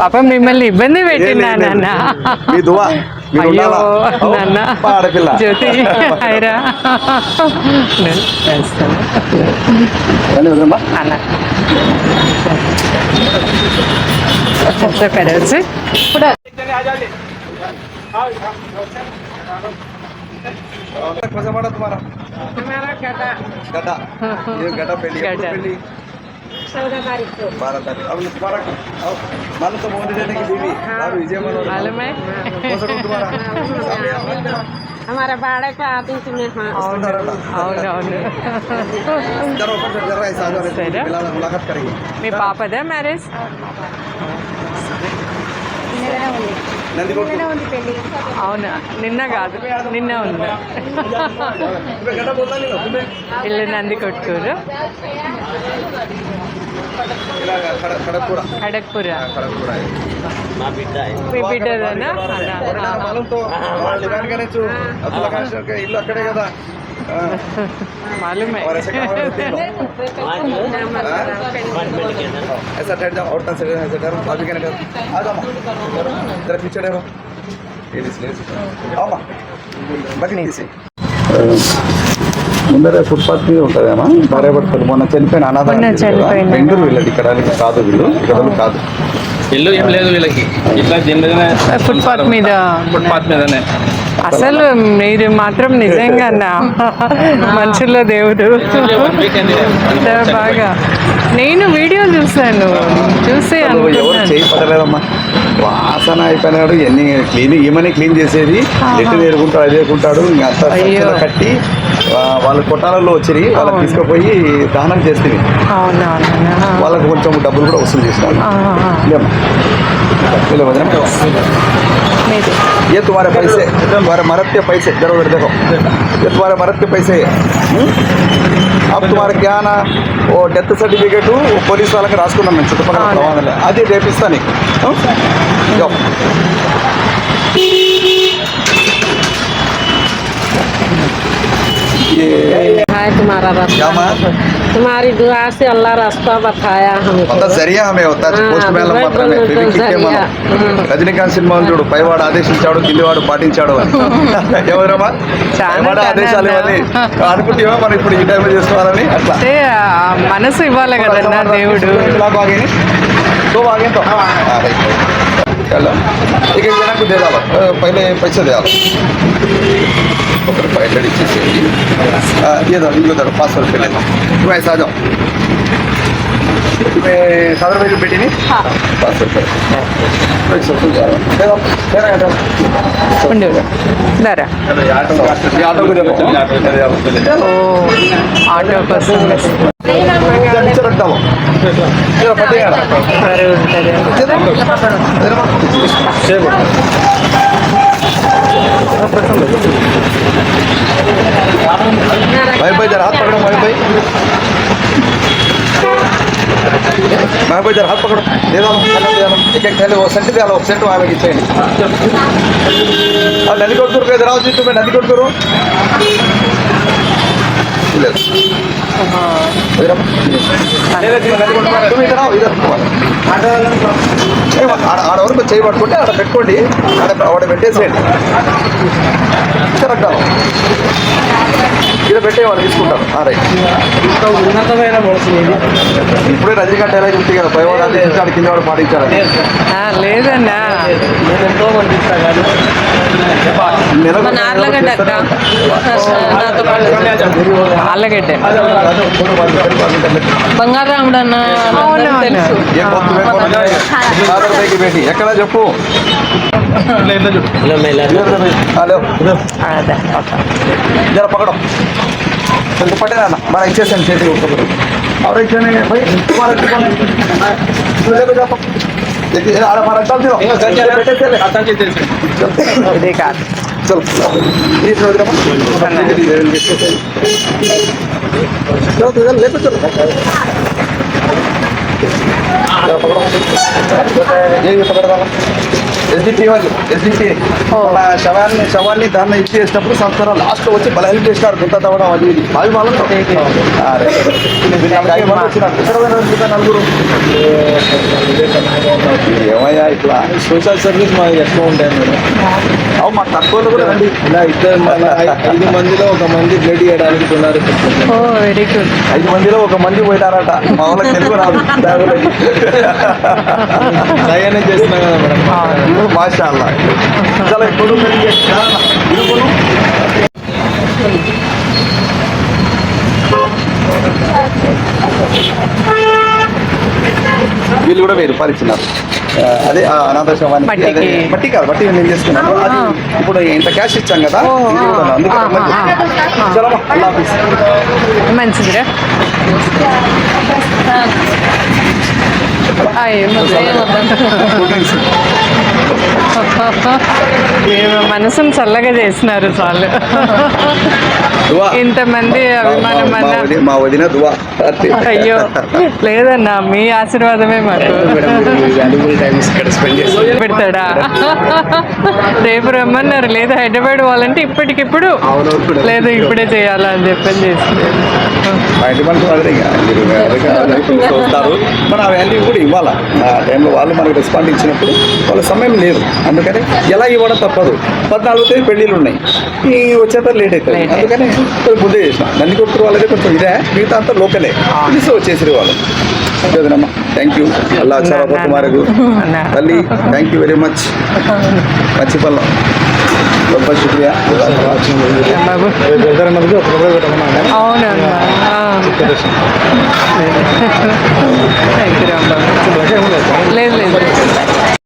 పాప మిమ్మల్ని ఇబ్బంది పెట్టినా లేదు, లేదు. నాన్న మీ దువా మీరు అయ్యో ఉండాలా? నాన్న మా ఆడపిల్ల జ్యోతి హైరా నేను వేస్తాను. రండి వదినమ్మా. అన్న కడవచ్చు ఇప్పుడు కొంచెం మాట తుమారా. గడ్డ. ये गड्ढा पेली तारीख को बारह तारीख अब अब तो मोदी की बीवी मालूम है हमारा बाड़े का आती हाँ और और और मुलाकात करेंगे मेरे पापा दे मैरिज అవునా నిన్న కాదు నిన్న ఉంది ఇల్లు నంది కొట్టుకూరు ఖడక్పూర మీ బిడ్డదేనా ఇల్లు అక్కడే కదా मालूम तो डिमांड करे चु अब्दुल्ला खान साहब के इल्लू अकड़े కదా हाँ, మాలూమే और ऐसे काम होते हैं लोग। हाँ? ऐसा ठहर जाओ और तन से ऐसे डरो अभी क्या करो आ जाओ माँ जरा पीछे डरो ये लिस लिस आओ माँ बगनी से ముందర ఫుట్పాత్ మీద ఉంటుందేమో భార్య భర్తలు మొన్న చనిపోయిన అనాథ మొన్న చనిపోయిన. బెంగళూరు వీళ్ళది ఇక్కడ వీళ్ళకి కాదు వీళ్ళు ఇక్కడ వాళ్ళు కాదు ఇల్లు ఏం లేదు వీళ్ళకి ఇట్లా దీని మీదనే ఫుట్పాత్ మీద ఫుట్పాత్ మీదనే అసలు మీరు మాత్రం నిజంగా నా మనుషుల్లో దేవుడు. బాగా. నేను వీడియో చూసాను చూసి అనుకున్నాను వాసన అయిపోయినాడు ఎన్ని క్లీన్ ఈమెనే క్లీన్ చేసేది. ఎట్టు నేర్చుకుంటాడు అది అంతా. సంచిలో కట్టి వాళ్ళ కొట్టాలలో వచ్చి వాళ్ళకి తీసుకుపోయి దహనం చేస్తుంది వాళ్ళకు కొంచెం డబ్బులు కూడా వసూలు చేసినాడు ఇదేమ్మా. ఇలా వదినా. మీది ये तुम्हारे पैसे तुम्हारे मरद के पैसे जरा उधर देखो ये तुम्हारे मरद के पैसे है हम्म? अब तुम्हारे क्या ना ఓ డెత్ సర్టిఫికేట్ పోలీస్ వాళ్ళకి రాసుకున్నాను నేను చుట్టుపక్కల అవును. ప్రమాదాలు అది రేపిస్తా నీకు है तुम्हारा क्या रास्ता माँ तुम्हारी दुआ से अल्लाह रास्ता बताया हमको అంత జరియా ఆమె అవుతా ఆ, పోస్ట్ మ్యాన్ దుబాయ్ మాత్రమే పోలీసు బేబీ కిక్కే మనం జరియా. రజనీకాంత్ సినిమా చూడు పైవాడు ఆదేశించాడు కిందివాడు పాటించాడు అని ఎవరమ్మా చాలా పైవాడు ఆదేశాలు చాలా. ఇవన్నీ అనుకుంటేవా మనం ఇప్పుడు ఈ టైంలో చేసుకోవాలని అట్లా అంటే ఆ మనసు ఇవ్వాలి కదన్నా దేవుడు लाख आगे नहीं दो आगे तो हाँ राइट चलो एक एक जना को दे डालो अ, पहले पैसे दे डालो ऊपर फाइल लड़ी चीज ये दो इनको दो पाँच सौ रुपये ले लो तुम ऐसा आ जाओ तुम्हें सादर भाई की बेटी नहीं पाँच सौ रुपये एक सौ रुपये दे दो दे दो दे रहा है दे दो। ఉండు దరా ये ऑटो ये ऑटो को देखो ఓ ఆటో కోసం नीचे रख दो चलो पटेगा సరే ఉంటుంది भाई भाई जरा हाथ पकड़ो भाई भाई भाई भाई जरा हाथ पकड़ो दे दो थैले दे दो एक एक थैले वो सेंट दे दो सेंट आवे की चेन और नदी कोट दूर के इधर आओ जी तुम्हें नदी कोट करो లేదు. ఆడ వరకు చేయి పట్టుకుంటే ఆడ పెట్టుకోండి ఆడ ఆడ పెట్టేసేయండి కరెక్ట్ ఇక్కడ పెట్టేవాళ్ళు తీసుకుంటారు రైట్ ఉన్నతమైన ఇప్పుడే రజనీకాంత్ ఎలా చెప్తే కదా పైవాడు కింద వాడు పాటించాలి లేదన్నా. నేను ఎంతో మంది ఇస్తాను మన ఆర్లగడ్డ అక్క నాతో పాటు ఆళ్ళగడ్డ బంగారాముడు అన్న అవునవును. తెలుసు ఏ కొత్త వే కొత్త వే. సాగర్ పైకి పెట్టి ఎక్కడ చెప్పు హలో అదే జర పకడం కొంచెం పట్టేనా మన ఇచ్చేసాను చేతి ఒక్కొక్కరు और एक जने भाई तुम्हारा दुकान तू ले जाओ देखिए आड़ा मारा चल दियो बेटे चले అతనికి తెలుసు ఇది కాదు चल ये समझ रहा चलो तो ले तो চলো। লেপে চলো। వాళ్ళు శవాన్ని శవాన్ని దాన్ని ఇచ్చి చేసినప్పుడు సంవత్సరం లాస్ట్ వచ్చి బలహీన చేస్తారు గుంత తవ్వడం అది ఇది. అవి వాళ్ళు నలుగురు? ఏమయ్యా ఇట్లా? సోషల్ సర్వీస్ మా ఎక్కువ ఉంటాయి అవు మా తక్కువ కూడా అండి ఇలా ఇద్దరు ఐదు మందిలో ఒక మంది బ్లడ్ ఇవ్వడానికి ఉన్నారు. ఐదు మందిలో ఒక మంది పోయినారట. మా వాళ్ళకి తెలుగు రాదు. దయానే చేస్తున్నాం కదా మేడం. మాషా అల్లా చాలా ఇప్పుడు వీళ్ళు కూడా ఇచ్చినారు ఆ, అదే అనాథాశ్రమానికి. అదే బట్టి కాదు బట్టి నేను చేసుకున్నాను. అది ఇప్పుడు ఇంత క్యాష్ ఇచ్చాం కదా అందుకే. మంచిదిరా. మీరు మనసును చల్లగా చేసినారు చాలు. ఇంతమంది అభిమానం మా- వదిన-. అయ్యో లేదన్నా మీ ఆశీర్వాదమే మాకు. వాల్యుబుల్ టైమ్స్ ఇక్కడ స్పెండ్ చేస్తాం పెడతాడా? రేపు రమ్మన్నారు. లేదు హైదరాబాద్ వాళ్ళంటే ఇప్పటికిప్పుడు. లేదు ఇప్పుడే చేయాలా అని చెప్పని చేస్తుంది మా ఇంటి మనుషులు అదే చూస్తారు మన ఆ వాల్యూ కూడా ఇవ్వాలా? ఆ టైంలో వాళ్ళు మనకు రెస్పాండ్ ఇచ్చినప్పుడు వాళ్ళ సమయం లేదు. అందుకని ఎలా ఇవ్వడం తప్పదు. పద్నాలుగు తేదీ పెళ్ళిళ్ళు ఉన్నాయి. ఈ వచ్చేంత లేట్ అవుతుంది. అందుకని కొంచెం ముందే చేసిన. నంది కొట్టుకు వాళ్ళకి కొంచెం ఇదే. మిగతా అంతా లోకలే. మిస్ వచ్చేసి వాళ్ళు. థ్యాంక్ యూ అల్లా అచ్చారా కుమారకు. తల్లి థ్యాంక్ యూ వెరీ మచ్ మంచి పనులు గొప్ప శుక్రియా బాబు ఇద్దరు మందికి ఒక రూపాయి పెట్టమన్నా అవునన్నా థ్యాంక్ యూ రాంబాబు లేదు లేదు